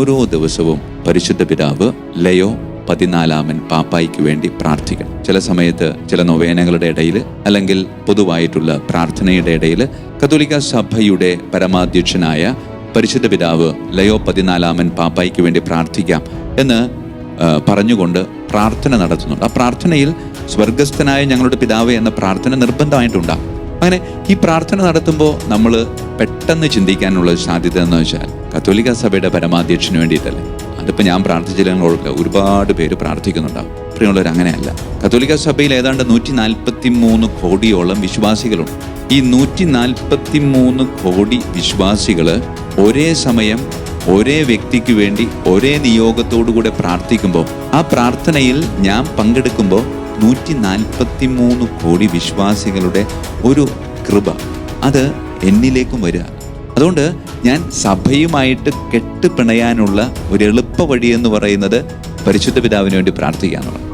ഓരോ ദിവസവും പരിശുദ്ധ പിതാവ് ലയോ പതിനാലാമൻ പാപ്പായിക്ക് വേണ്ടി പ്രാർത്ഥിക്കണം ചില സമയത്ത് ചില നൊവേനകളുടെ ഇടയിൽ അല്ലെങ്കിൽ പൊതുവായിട്ടുള്ള പ്രാർത്ഥനയുടെ ഇടയിൽ കത്തോലിക്ക സഭയുടെ പരമാധ്യക്ഷനായ പരിശുദ്ധ പിതാവ് ലയോ പതിനാലാമൻ പാപ്പായിക്ക് വേണ്ടി പ്രാർത്ഥിക്കാം എന്ന് പറഞ്ഞുകൊണ്ട് പ്രാർത്ഥന നടത്തുന്നുണ്ട്. ആ പ്രാർത്ഥനയിൽ സ്വർഗസ്ഥനായ ഞങ്ങളുടെ പിതാവ് എന്ന പ്രാർത്ഥന നിർബന്ധമായിട്ടുണ്ടാകും. അങ്ങനെ ഈ പ്രാർത്ഥന നടത്തുമ്പോൾ നമ്മൾ പെട്ടെന്ന് ചിന്തിക്കാനുള്ള സാധ്യത എന്ന് വെച്ചാൽ കത്തോലിക്ക സഭയുടെ പരമാധ്യക്ഷന് വേണ്ടിയിട്ടല്ലേ? അതിപ്പോൾ ഞാൻ പ്രാർത്ഥിച്ചില്ലെങ്കിൽ ഒരുപാട് പേര് പ്രാർത്ഥിക്കുന്നുണ്ടാവും. പ്രിയമുള്ളവർ അങ്ങനെയല്ല. കത്തോലിക്ക സഭയിൽ ഏതാണ്ട് നൂറ്റി നാൽപ്പത്തി മൂന്ന് കോടിയോളം വിശ്വാസികളുണ്ട്. ഈ നൂറ്റി നാൽപ്പത്തി മൂന്ന് കോടി വിശ്വാസികൾ ഒരേ സമയം ഒരേ വ്യക്തിക്ക് വേണ്ടി ഒരേ നിയോഗത്തോടു കൂടെ പ്രാർത്ഥിക്കുമ്പോൾ ആ പ്രാർത്ഥനയിൽ ഞാൻ പങ്കെടുക്കുമ്പോൾ നൂറ്റി നാൽപ്പത്തി മൂന്ന് കോടി വിശ്വാസികളുടെ ഒരു കൃപ. അത് എന്നിലേക്കും വരിക. അതുകൊണ്ട് ഞാൻ സഭയുമായിട്ട് കെട്ടുപിണയാനുള്ള ഒരു എളുപ്പ വഴി എന്ന് പറയുന്നത് പരിശുദ്ധ പിതാവിന് വേണ്ടി പ്രാർത്ഥിക്കുക എന്നുള്ളത്